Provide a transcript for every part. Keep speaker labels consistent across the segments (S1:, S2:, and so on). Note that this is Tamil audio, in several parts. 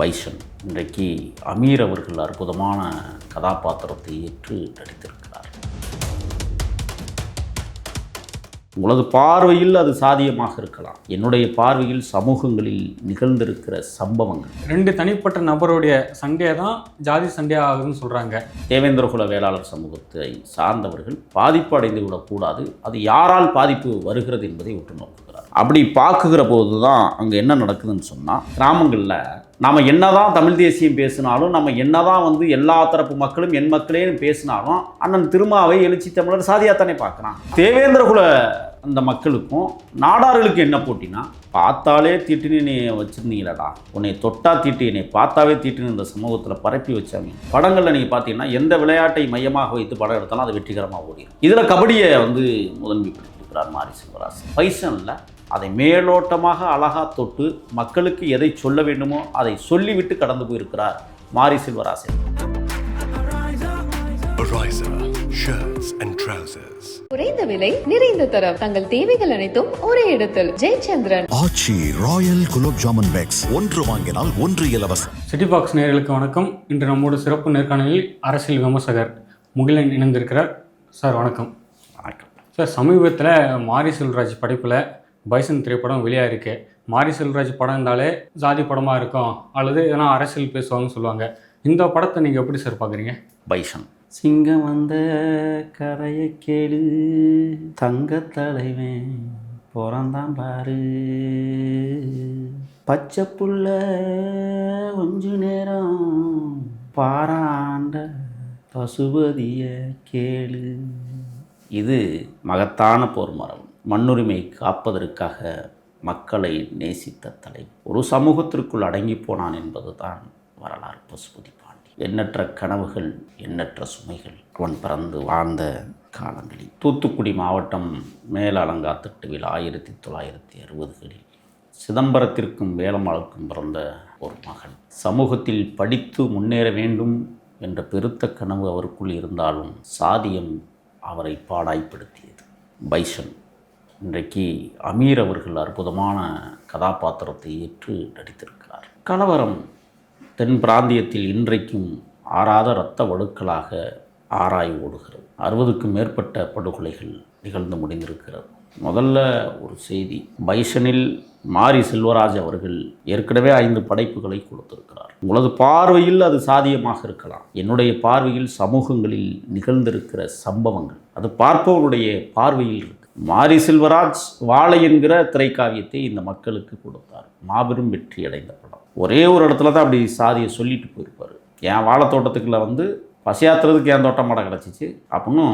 S1: பைசன் இன்றைக்கு அமீர் அவர்கள் அற்புதமான கதாபாத்திரத்தை ஏற்று நடித்திருக்கிறார் உங்களது பார்வையில் அது சாதியமாக இருக்கலாம் என்னுடைய பார்வையில் சமூகங்களில் நிகழ்ந்திருக்கிற சம்பவங்கள்
S2: ரெண்டு தனிப்பட்ட நபருடைய சண்டையை தான் ஜாதி சண்டையாக ஆகுதுன்னு சொல்கிறாங்க
S1: தேவேந்திர குல வேளாளர் சமூகத்தை சார்ந்தவர்கள் பாதிப்பு அடைந்து விடக்கூடாது அது யாரால் பாதிப்பு வருகிறது என்பதை உற்று நோக்குங்கள் அப்படி பார்க்குற போது தான் அங்கே என்ன நடக்குதுன்னு சொன்னால் கிராமங்களில் நாம் என்ன தான் தமிழ் தேசியம் பேசினாலும் நம்ம என்ன தான் வந்து எல்லா தரப்பு மக்களும் என் மக்களே பேசினாலும் அண்ணன் திருமாவை எழுச்சி தமிழர் சாதியாகத்தானே பார்க்குறான் தேவேந்திர குல அந்த மக்களுக்கும் நாடார்களுக்கு என்ன போட்டினா பார்த்தாலே தீட்டினே வச்சுருந்தீங்களடா உன்னை தொட்டா என்னை பார்த்தாவே தீட்டினு இந்த சமூகத்தில் பரப்பி வச்சாங்க படங்களில் நீங்கள் பார்த்தீங்கன்னா எந்த விளையாட்டை மையமாக வைத்து படம் எடுத்தாலும் அது வெற்றிகரமாக ஓடிடும் இதில் கபடியை வந்து முதன்மைப்படுத்திருக்கிறார் மாரி செல்வராசன் பைசனில் அதை மேலோட்டமாக அழகாக தொட்டு மக்களுக்கு எதை சொல்ல வேண்டுமோ அதை சொல்லிவிட்டு கடந்து போயிருக்கிறார் மாரி செல்வராசன் குறைந்த விலை நிறைந்த தரம்
S2: தங்கள் தேவைகள் அனைத்தும் ஒரே இடத்தில் ஜெயச்சந்திரன் ஆச்சி ராயல் குலோப் ஜாமன் பேக்ஸ் ஒன்று வாங்கினால் ஒன்று இலவசம் சிட்டி பாக்ஸ் நேர்களுக்கு வணக்கம் இன்று நம்மோட சிறப்பு நேர்காணலில் அரசியல் விமர்சகர் முகிலன் இணைந்திருக்கிறார் சார் வணக்கம் வணக்கம் சார் சமீபத்தில் மாரி செல்வராஜ் படைப்பில் பைசன் திரைப்படம் வெளியாக இருக்குது மாரி செல்வராஜ் படம் இருந்தாலே ஜாதி படமாக இருக்கும் அல்லது எதனா அரசியல் பேசுவாங்கன்னு சொல்லுவாங்க இந்த படத்தை நீங்கள் எப்படி சார் பார்க்குறீங்க
S1: பைசன் சிங்கம் வந்த கரையை கேடு தங்க தலைவன் பிறந்தான் பாரு பச்சை புள்ள கொஞ்ச நேரம் பாராண்ட பசுபதிய கேளு இது மகத்தான போர் மரம் மண்ணுரிமை காப்பதற்காக மக்களை நேசித்த தலை ஒரு சமூகத்திற்குள் அடங்கி போனான் என்பதுதான் வரலாறு பசுபதி பாண்டி எண்ணற்ற கனவுகள் எண்ணற்ற சுமைகள் அவன் பிறந்து வாழ்ந்த காலங்களில் தூத்துக்குடி மாவட்டம் மேலலங்காத்திட்டுவில் ஆயிரத்தி தொள்ளாயிரத்தி அறுபதுகளில் சிதம்பரத்திற்கும் வேலம்மாளுக்கும் பிறந்த ஒரு மகன் சமூகத்தில் படித்து முன்னேற வேண்டும் என்ற பெருத்த கனவு அவருக்குள் இருந்தாலும் சாதியம் அவரை பாடாய்ப்படுத்தியது பைசன் இன்றைக்கு அமீர் அவர்கள் அற்புதமான கதாபாத்திரத்தை ஏற்று நடித்திருக்கிறார் கலவரம் தென் பிராந்தியத்தில் இன்றைக்கும் ஆறாத இரத்த வழுக்களாக ஆராய் ஓடுகிறது அறுபதுக்கும் மேற்பட்ட படுகொலைகள் நிகழ்ந்து முடிந்திருக்கிறது முதல்ல ஒரு செய்தி பைசனில் மாரி செல்வராஜ் அவர்கள் ஏற்கனவே ஐந்து படைப்புகளை கொடுத்திருக்கிறார் உங்களது பார்வையில் அது சாதியமாக இருக்கலாம் என்னுடைய பார்வையில் சமூகங்களில் நிகழ்ந்திருக்கிற சம்பவங்கள் அது பார்ப்பவருடைய பார்வையில் மாரி செல்வராஜ் வாழை என்கிற திரைக்காவியத்தை இந்த மக்களுக்கு கொடுத்தார் மாபெரும் வெற்றி அடைந்த படம் ஒரே ஒரு இடத்துல தான் அப்படி சாதியை சொல்லிட்டு போயிருப்பார் என் தோட்டத்துக்குள்ள வந்து பசியாத்துறதுக்கு என் தோட்டம் மடம் கிடச்சிச்சு அப்படின்னு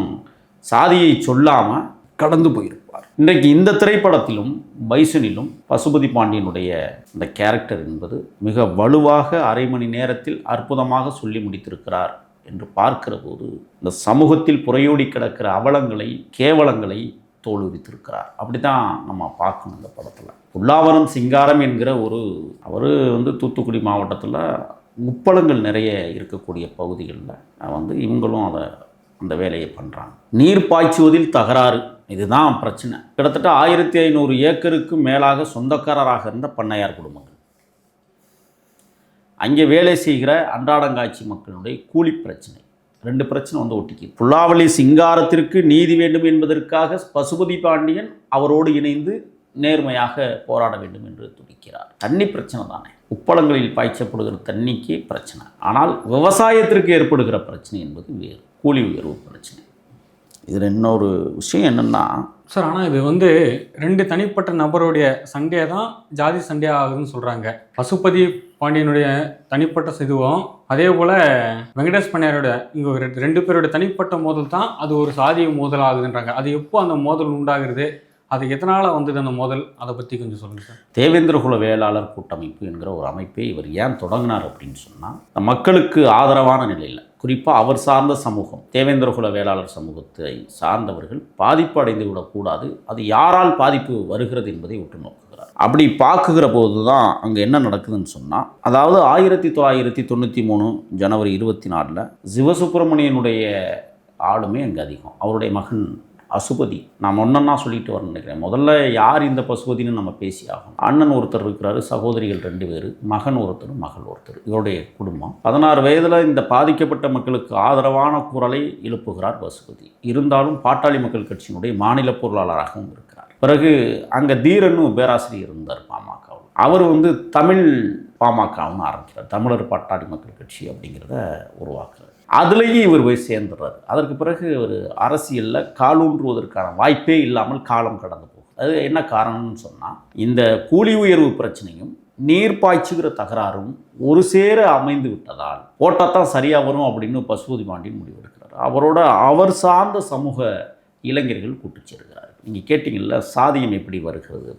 S1: சாதியை சொல்லாமல் கடந்து போயிருப்பார் இன்றைக்கு இந்த திரைப்படத்திலும் பைசனிலும் பசுபதி பாண்டியனுடைய இந்த கேரக்டர் என்பது மிக வலுவாக அரை மணி நேரத்தில் அற்புதமாக சொல்லி முடித்திருக்கிறார் என்று பார்க்கிற போது இந்த சமூகத்தில் புறையோடி கிடக்கிற அவலங்களை கேவலங்களை தோல் உரித்திருக்கிறார் அப்படி தான் நம்ம பார்க்கணும் இந்த படத்தில் புல்லாவரம் சிங்காரம் என்கிற ஒரு அவர் வந்து தூத்துக்குடி மாவட்டத்தில் உப்பளங்கள் நிறைய இருக்கக்கூடிய பகுதிகளில் வந்து இவங்களும் அதை அந்த வேலையை பண்ணுறாங்க நீர் பாய்ச்சுவதில் தகராறு இதுதான் பிரச்சனை கிட்டத்தட்ட ஆயிரத்தி ஐநூறு ஏக்கருக்கு மேலாக சொந்தக்காரராக இருந்த பண்ணையார் குடும்பங்கள் அங்கே வேலை செய்கிற அன்றாடங்காட்சி மக்களுடைய கூலி பிரச்சனை ரெண்டு பிரச்சனை வந்து ஒட்டிக்கு புல்லாவளி சிங்காரத்திற்கு நீதி வேண்டும் என்பதற்காக பசுபதி பாண்டியன் அவரோடு இணைந்து நேர்மையாக போராட வேண்டும் என்று துடிக்கிறார் தண்ணி பிரச்சனை தானே உப்பளங்களில் பாய்ச்சப்படுகிற தண்ணிக்கு பிரச்சனை ஆனால் விவசாயத்திற்கு ஏற்படுகிற பிரச்சனை என்பது வேறு கூலி உயர்வு பிரச்சனை இதில் இன்னொரு விஷயம் என்னென்னா
S2: சார் ஆனால் இது வந்து ரெண்டு தனிப்பட்ட நபருடைய சண்டையை தான் ஜாதி சண்டையாக ஆகுதுன்னு சொல்கிறாங்க பசுபதி பாண்டியனுடைய தனிப்பட்ட சிதுவம் அதே போல் வெங்கடேஷ் பண்ணையாரோட இங்கே ரெண்டு பேரோட தனிப்பட்ட மோதல் தான் அது ஒரு சாதிய மோதல் ஆகுதுன்றாங்க அது எப்போ அந்த மோதல் உண்டாகிறது அது எதனால் வந்தது அந்த மோதல் அதை பற்றி கொஞ்சம் சொல்லுங்கள்
S1: தேவேந்திர தேவேந்திரகுல வேளாளர் கூட்டமைப்பு என்கிற ஒரு அமைப்பை இவர் ஏன் தொடங்கினார் அப்படின்னு சொன்னால் மக்களுக்கு ஆதரவான நிலையில் குறிப்பாக அவர் சார்ந்த சமூகம் தேவேந்திரகுல வேளாளர் சமூகத்தை சார்ந்தவர்கள் பாதிப்பு அடைந்து விடக்கூடாது அது யாரால் பாதிப்பு வருகிறது என்பதை உற்று பார்க்குறாரு அப்படி பார்க்குகிற போது தான் அங்கே என்ன நடக்குதுன்னு சொன்னால் அதாவது ஆயிரத்தி தொள்ளாயிரத்தி தொண்ணூற்றி மூணு ஜனவரி இருபத்தி நாலில் சிவசுப்பிரமணியனுடைய ஆளுமே அங்கே அதிகம் அவருடைய மகன் அசுபதி நான் ஒன்னன்னா சொல்லிட்டு வரேன்னு நினைக்கிறேன் முதல்ல யார் இந்த பசுபதினு நம்ம பேசி ஆகும் அண்ணன் ஒருத்தர் இருக்கிறாரு சகோதரிகள் ரெண்டு பேர் மகன் ஒருத்தர் மகள் ஒருத்தர் இவருடைய குடும்பம் பதினாறு வயதில் இந்த பாதிக்கப்பட்ட மக்களுக்கு ஆதரவான குரலை எழுப்புகிறார் பசுபதி இருந்தாலும் பாட்டாளி மக்கள் கட்சியினுடைய மாநில பொருளாளராகவும் இருக்கு பிறகு அங்கே தீரன்னு பேராசிரியர் இருந்தார் பாமகவும் அவர் வந்து தமிழ் பாமகவுன்னு ஆரம்பிக்கிறார் தமிழர் பட்டாடி மக்கள் கட்சி அப்படிங்கிறத உருவாக்குறார் அதுலேயும் இவர் போய் சேர்ந்துடுறாரு அதற்கு பிறகு ஒரு அரசியலில் காலூன்றுவதற்கான வாய்ப்பே இல்லாமல் காலம் கடந்து போகும் அது என்ன காரணம்னு சொன்னால் இந்த கூலி உயர்வு பிரச்சனையும் நீர் பாய்ச்சுகிற தகராறும் ஒரு சேர அமைந்து விட்டதால் ஓட்டத்தான் சரியாக வரும் அப்படின்னு பசுபதி பாண்டியன் முடிவெடுக்கிறார் அவரோட அவர் சார்ந்த சமூக இளைஞர்கள் கூட்டு செல்கிறார் நீங்கள் கேட்டிங்கள்ல சாதியம் எப்படி வருகிறது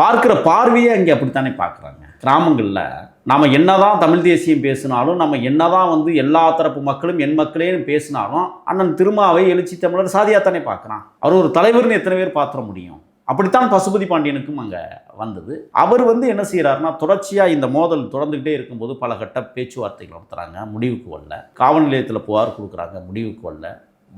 S1: பார்க்குற பார்வையே அங்கே அப்படித்தானே பார்க்குறாங்க கிராமங்களில் நாம் என்ன தான் தமிழ் தேசியம் பேசினாலும் நம்ம என்ன தான் வந்து எல்லா தரப்பு மக்களும் என் மக்களே பேசினாலும் அண்ணன் திருமாவை எழுச்சி தமிழர் சாதியாகத்தானே பார்க்குறான் அவர் ஒரு தலைவர்னு எத்தனை பேர் பார்த்துட முடியும் அப்படித்தான் பசுபதி பாண்டியனுக்கும் அங்கே வந்தது அவர் வந்து என்ன செய்கிறாருன்னா தொடர்ச்சியாக இந்த மோதல் தொடர்ந்துக்கிட்டே இருக்கும்போது பல கட்ட பேச்சுவார்த்தைகள் நடத்துகிறாங்க முடிவுக்கு வரல காவல் நிலையத்தில் புகார் கொடுக்குறாங்க முடிவுக்கு வரல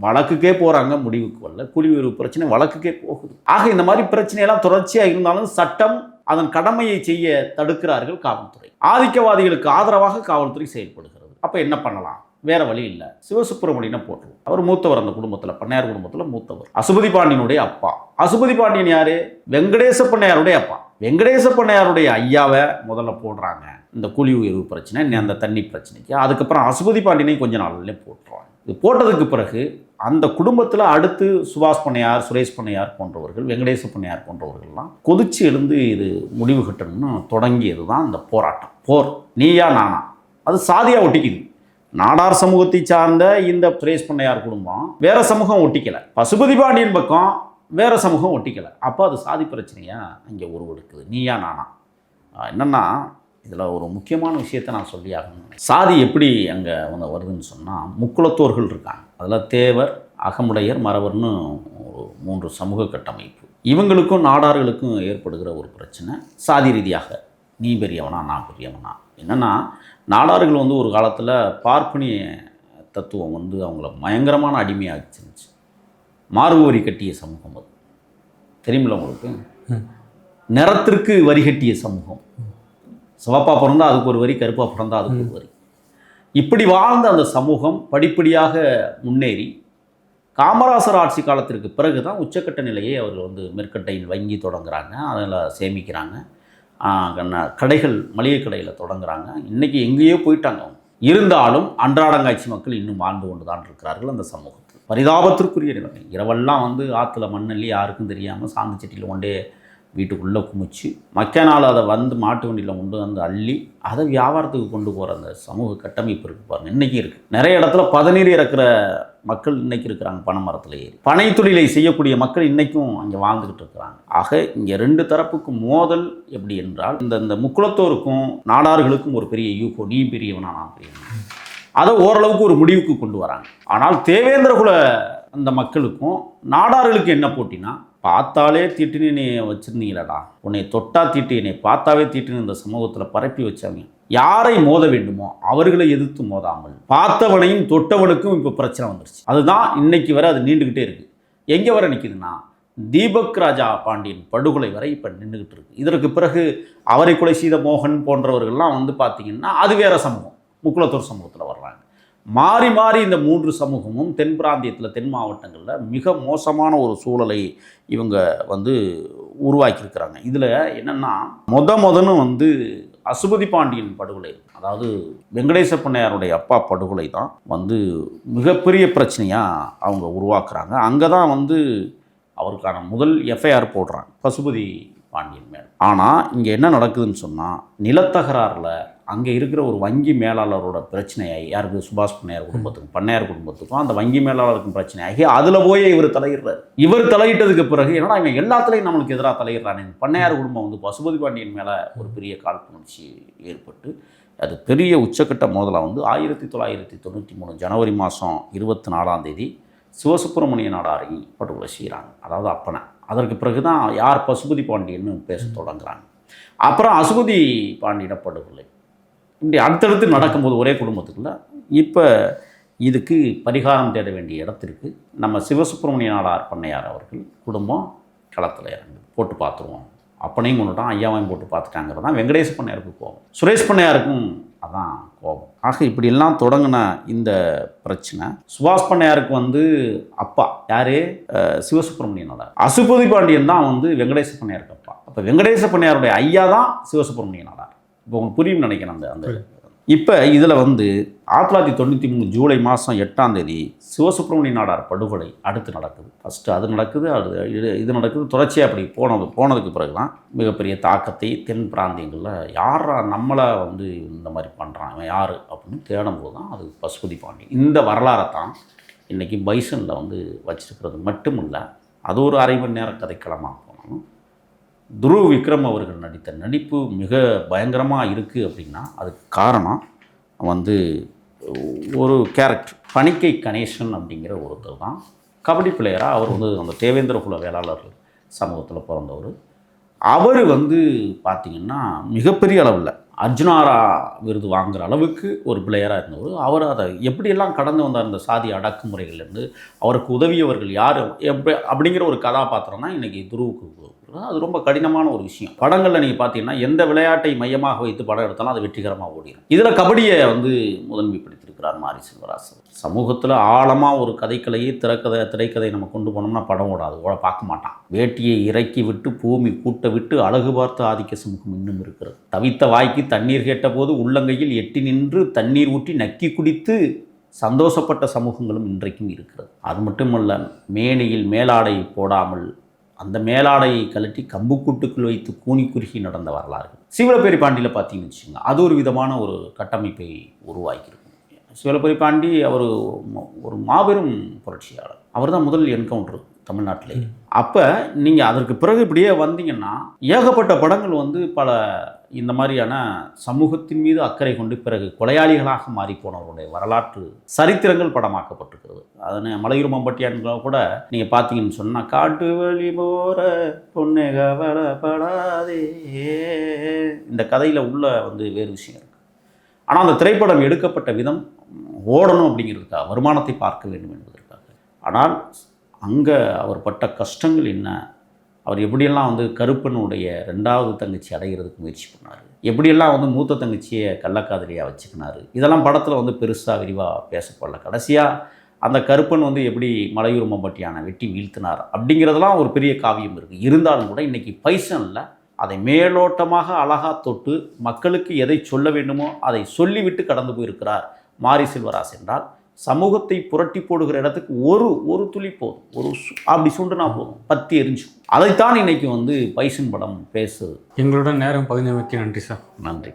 S1: வழக்குக்கே போகிறாங்க முடிவுக்கு வரல குடியுரிமை பிரச்சனை வழக்குக்கே போகுது ஆக இந்த மாதிரி பிரச்சனையெல்லாம் தொடர்ச்சியாக இருந்தாலும் சட்டம் அதன் கடமையை செய்ய தடுக்கிறார்கள் காவல்துறை ஆதிக்கவாதிகளுக்கு ஆதரவாக காவல்துறை செயல்படுகிறது அப்போ என்ன பண்ணலாம் வேற வழி இல்லை சிவசுப்பிரமணியனை போட்டுவோம் அவர் மூத்தவர் அந்த குடும்பத்தில் பண்ணையார் குடும்பத்தில் மூத்தவர் அசுபதி பாண்டியனுடைய அப்பா அசுபதி பாண்டியன் யாரு வெங்கடேச பண்ணையாருடைய அப்பா வெங்கடேச பண்ணையாருடைய ஐயாவை முதல்ல போடுறாங்க இந்த குழி உயர்வு பிரச்சனை அந்த தண்ணி பிரச்சனைக்கு அதுக்கப்புறம் அசுபதி பாண்டியனையும் கொஞ்ச நாள்லேயே போட்டுருவாங்க இது போட்டதுக்கு பிறகு அந்த குடும்பத்தில் அடுத்து சுபாஷ் பண்ணையார் சுரேஷ் பண்ணையார் போன்றவர்கள் வெங்கடேச பண்ணையார் போன்றவர்கள்லாம் கொதிச்சு எழுந்து இது முடிவு கட்டணும்னு தொடங்கியது தான் இந்த போராட்டம் போர் நீயா நானா அது சாதியாக ஒட்டிக்குது நாடார் சமூகத்தை சார்ந்த இந்த சுரேஷ் பண்ணையார் குடும்பம் வேற சமூகம் ஒட்டிக்கலை பசுபதி பாண்டியன் பக்கம் வேற சமூகம் ஒட்டிக்கலை அப்போ அது சாதி பிரச்சனையாக அங்கே உருவெடுக்குது நீயா நானா என்னென்னா இதில் ஒரு முக்கியமான விஷயத்தை நான் சொல்லி ஆகணும் சாதி எப்படி அங்கே வந்து வருதுன்னு சொன்னால் முக்குளத்தோர்கள் இருக்காங்க அதில் தேவர் அகமுடையர் மரவர்னு ஒரு மூன்று சமூக கட்டமைப்பு இவங்களுக்கும் நாடார்களுக்கும் ஏற்படுகிற ஒரு பிரச்சனை சாதி ரீதியாக நீ பெரியவனா நான் பெரியவனா என்னென்னா நாடார்கள் வந்து ஒரு காலத்தில் பார்ப்பனிய தத்துவம் வந்து அவங்கள பயங்கரமான அடிமையாகிச்சிருந்துச்சு மாறுவரி கட்டிய சமூகம் அது தெரியுமில்ல உங்களுக்கு நிறத்திற்கு வரி கட்டிய சமூகம் சிவப்பாக பிறந்தால் அதுக்கு ஒரு வரி கருப்பாக பிறந்தால் அதுக்கு ஒரு வரி இப்படி வாழ்ந்த அந்த சமூகம் படிப்படியாக முன்னேறி காமராசர் ஆட்சி காலத்திற்கு பிறகு தான் உச்சக்கட்ட நிலையை அவர்கள் வந்து மேற்கட்டையில் வங்கி தொடங்குறாங்க அதில் சேமிக்கிறாங்க கடைகள் மளிகை கடையில் தொடங்குறாங்க இன்றைக்கி எங்கேயோ போயிட்டாங்க இருந்தாலும் அன்றாடங்காட்சி மக்கள் இன்னும் வாழ்ந்து கொண்டு தான் இருக்கிறார்கள் அந்த சமூகத்தில் பரிதாபத்திற்குரிய நிலைமை இரவெல்லாம் வந்து ஆற்றுல மண்ணல்லி யாருக்கும் தெரியாமல் சாந்தி செட்டியில் கொண்டே வீட்டுக்குள்ளே குமிச்சு மக்க நாள் அதை வந்து மாட்டு வண்டியில் கொண்டு வந்து அள்ளி அதை வியாபாரத்துக்கு கொண்டு போகிற அந்த சமூக கட்டமைப்பு இருக்குது பாருங்கள் இன்றைக்கி இருக்குது நிறைய இடத்துல பதநீர் இறக்குற மக்கள் இன்றைக்கி இருக்கிறாங்க பனை மரத்தில் ஏறி பனை தொழிலை செய்யக்கூடிய மக்கள் இன்றைக்கும் அங்கே வாழ்ந்துக்கிட்டு இருக்கிறாங்க ஆக இங்கே ரெண்டு தரப்புக்கும் மோதல் எப்படி என்றால் இந்த இந்த முக்குளத்தோருக்கும் நாடார்களுக்கும் ஒரு பெரிய யூகோ நீ பெரியவனா நான் பெரியவன் அதை ஓரளவுக்கு ஒரு முடிவுக்கு கொண்டு வராங்க ஆனால் தேவேந்திர குல அந்த மக்களுக்கும் நாடார்களுக்கு என்ன போட்டினா பார்த்தாலே திட்டுன்னு நீ வச்சுருந்தீங்களாடா உன்னை தொட்டா திட்டு என்னை பார்த்தாவே திட்டுன்னு இந்த சமூகத்தில் பரப்பி வச்சாங்க யாரை மோத வேண்டுமோ அவர்களை எதிர்த்து மோதாமல் பார்த்தவனையும் தொட்டவனுக்கும் இப்போ பிரச்சனை வந்துருச்சு அதுதான் இன்னைக்கு வரை அது நீண்டுகிட்டே இருக்குது எங்கே வர நிற்கிதுன்னா தீபக் ராஜா பாண்டியன் படுகொலை வரை இப்போ நின்றுக்கிட்டு இருக்கு இதற்கு பிறகு அவரை கொலை செய்த மோகன் போன்றவர்கள்லாம் வந்து பார்த்திங்கன்னா அது வேறு சமூகம் முக்குளத்தூர் சமூகத்தில் வரலாம் மாறி மாறி இந்த மூன்று சமூகமும் தென் பிராந்தியத்தில் தென் மாவட்டங்களில் மிக மோசமான ஒரு சூழலை இவங்க வந்து உருவாக்கியிருக்கிறாங்க இதில் என்னென்னா மொத மொதன்னு வந்து அசுபதி பாண்டியன் படுகொலை அதாவது வெங்கடேச பண்ணையாருடைய அப்பா படுகொலை தான் வந்து மிகப்பெரிய பிரச்சனையாக அவங்க உருவாக்குறாங்க அங்கே தான் வந்து அவருக்கான முதல் எஃப்ஐஆர் போடுறாங்க பசுபதி பாண்டியன் மேல் ஆனால் இங்கே என்ன நடக்குதுன்னு சொன்னால் நிலத்தகராறில் அங்கே இருக்கிற ஒரு வங்கி மேலாளரோட பிரச்சனையாகி யாருக்கு சுபாஷ் பண்ணையார் குடும்பத்துக்கும் பண்ணையார் குடும்பத்துக்கும் அந்த வங்கி மேலாளருக்கும் பிரச்சனையாகி அதில் போய் இவர் தலையிடுறாரு இவர் தலையிட்டதுக்கு பிறகு என்னடா இவன் எல்லாத்துலேயும் நம்மளுக்கு எதிராக தலையிடுறானே பண்ணையார் குடும்பம் வந்து பசுபதி பாண்டியன் மேலே ஒரு பெரிய காழ்ப்புணர்ச்சி ஏற்பட்டு அது பெரிய உச்சக்கட்ட மோதலாக வந்து ஆயிரத்தி தொள்ளாயிரத்தி தொண்ணூற்றி மூணு ஜனவரி மாதம் இருபத்தி நாலாம் தேதி சிவசுப்பிரமணிய நாடாரி படுகொலை செய்கிறாங்க அதாவது அப்பனை அதற்கு பிறகு தான் யார் பசுபதி பாண்டியன்னு பேச தொடங்குறாங்க அப்புறம் அசுபதி பாண்டியன இப்படி அடுத்தடுத்து நடக்கும்போது ஒரே குடும்பத்துக்குள்ள இப்போ இதுக்கு பரிகாரம் தேட வேண்டிய இடத்திற்கு நம்ம சிவசுப்பிரமணிய நாடார் பண்ணையார் அவர்கள் குடும்பம் களத்தில் இறங்குது போட்டு பார்த்துருவோம் அப்பனையும் கொண்டுட்டோம் ஐயாவையும் போட்டு பார்த்துட்டாங்கிறது தான் வெங்கடேஷ் பண்ணையாருக்கு கோபம் சுரேஷ் பண்ணையாருக்கும் அதான் கோபம் ஆக இப்படியெல்லாம் தொடங்கின இந்த பிரச்சனை சுபாஷ் பண்ணையாருக்கு வந்து அப்பா யார் சிவசுப்பிரமணியனோட அசுபதி பாண்டியன் தான் வந்து வெங்கடேச பண்ணையாருக்கு அப்பா அப்போ வெங்கடேச பண்ணையாருடைய ஐயா தான் சிவசுப்பிரமணியனோட இப்போ உங்களுக்கு புரியும்னு நினைக்கிறேன் அந்த அந்த இப்போ இதில் வந்து ஆயிரத்தி தொள்ளாயிரத்தி தொண்ணூற்றி மூணு ஜூலை மாதம் எட்டாம் தேதி சிவசுப்ரமணிய நாடார் படுகொலை அடுத்து நடக்குது ஃபஸ்ட்டு அது நடக்குது அது இது நடக்குது தொடர்ச்சியாக அப்படி போனது போனதுக்கு பிறகு தான் மிகப்பெரிய தாக்கத்தை தென் பிராந்தியங்களில் யாரா நம்மளை வந்து இந்த மாதிரி பண்ணுறான் அவன் யார் அப்படின்னு தேடும்போது தான் அது பசுபதி பாண்டி இந்த வரலாறை தான் இன்றைக்கி பைசனில் வந்து வச்சுருக்கிறது மட்டும் இல்லை அது ஒரு அரை மணி நேரம் கதைக்களமாக போனாலும் துருவ் விக்ரம் அவர்கள் நடித்த நடிப்பு மிக பயங்கரமாக இருக்குது அப்படின்னா அதுக்கு காரணம் வந்து ஒரு கேரக்டர் பணிக்கை கணேசன் அப்படிங்கிற ஒருத்தர் தான் கபடி பிளேயராக அவர் வந்து அந்த தேவேந்திர குல வேளாளர்கள் சமூகத்தில் பிறந்தவர் அவர் வந்து பார்த்திங்கன்னா மிகப்பெரிய அளவில் அர்ஜுனாரா விருது வாங்குகிற அளவுக்கு ஒரு பிளேயராக இருந்தவர் அவர் அதை எப்படியெல்லாம் கடந்து வந்தார் இந்த சாதி அடக்குமுறைகள்லேருந்து அவருக்கு உதவியவர்கள் யார் எப்படி அப்படிங்கிற ஒரு கதாபாத்திரம் தான் இன்றைக்கி துருவுக்கு அது ரொம்ப கடினமான ஒரு விஷயம் படங்களில் நீங்கள் பார்த்தீங்கன்னா எந்த விளையாட்டை மையமாக வைத்து படம் எடுத்தாலும் அது வெற்றிகரமாக ஓடிடும் இதில் கபடியை வந்து முதன்மைப்படுத்தி இருக்கிறார் மாரி செல்வராசு சமூகத்தில் ஆழமாக ஒரு கதைக்கலையே திரைக்கதை திரைக்கதை நம்ம கொண்டு போனோம்னா படம் ஓடாது ஓட பார்க்க மாட்டான் வேட்டியை இறக்கி விட்டு பூமி கூட்ட விட்டு அழகு பார்த்து ஆதிக்க சமூகம் இன்னும் இருக்கிறது தவித்த வாய்க்கு தண்ணீர் கேட்டபோது உள்ளங்கையில் எட்டி நின்று தண்ணீர் ஊற்றி நக்கி குடித்து சந்தோஷப்பட்ட சமூகங்களும் இன்றைக்கும் இருக்கிறது அது மட்டுமல்ல மேனையில் மேலாடை போடாமல் அந்த மேலாடையை கழட்டி கம்புக்கூட்டுக்குள் வைத்து கூனி குறுகி நடந்த வரலாறு சிவலப்பேரி பாண்டியில் பார்த்தீங்கன்னு வச்சுக்கோங்க அது ஒரு விதமான ஒரு கட்டமைப்பை உருவாக்கியிருக்கும் சிவலபுரி பாண்டி அவர் ஒரு மாபெரும் புரட்சியாளர் அவர் தான் முதல் என்கவுண்டர் தமிழ்நாட்டிலே அப்போ நீங்கள் அதற்கு பிறகு இப்படியே வந்தீங்கன்னா ஏகப்பட்ட படங்கள் வந்து பல இந்த மாதிரியான சமூகத்தின் மீது அக்கறை கொண்டு பிறகு கொலையாளிகளாக மாறிப்போனவருடைய வரலாற்று சரித்திரங்கள் படமாக்கப்பட்டிருக்கிறது அதனை மலையூர் மம்பட்டியான்கள கூட நீங்கள் பார்த்தீங்கன்னு சொன்னால் காட்டு வழி போற பொண்ணு கவலைப்படாதே இந்த கதையில் உள்ள வந்து வேறு விஷயம் இருக்குது ஆனால் அந்த திரைப்படம் எடுக்கப்பட்ட விதம் ஓடணும் அப்படிங்கிறதுக்காக வருமானத்தை பார்க்க வேண்டும் என்பதற்காக ஆனால் அங்கே அவர் பட்ட கஷ்டங்கள் என்ன அவர் எப்படியெல்லாம் வந்து கருப்பனுடைய ரெண்டாவது தங்கச்சி அடைகிறதுக்கு முயற்சி பண்ணார் எப்படியெல்லாம் வந்து மூத்த தங்கச்சியை கள்ளக்காதலியாக வச்சுக்கினார் இதெல்லாம் படத்தில் வந்து பெருசாக விரிவாக பேசப்படல கடைசியாக அந்த கருப்பன் வந்து எப்படி மலையூர் மம்பட்டியான வெட்டி வீழ்த்தினார் அப்படிங்கிறதெல்லாம் ஒரு பெரிய காவியம் இருக்குது இருந்தாலும் கூட இன்றைக்கி பைசனில் அதை மேலோட்டமாக அழகா தொட்டு மக்களுக்கு எதை சொல்ல வேண்டுமோ அதை சொல்லிவிட்டு கடந்து போயிருக்கிறார் மாரி செல்வராஸ் என்றால் சமூகத்தை புரட்டி போடுகிற இடத்துக்கு ஒரு ஒரு துளி போதும் ஒரு அப்படி சுண்டுனா போதும் பத்தி எரிஞ்சு அதைத்தான் இன்னைக்கு வந்து பைசன் படம் பேசுது
S2: எங்களுடன் நேரம் பகிர்ந்தமைக்கு நன்றி சார்
S1: நன்றி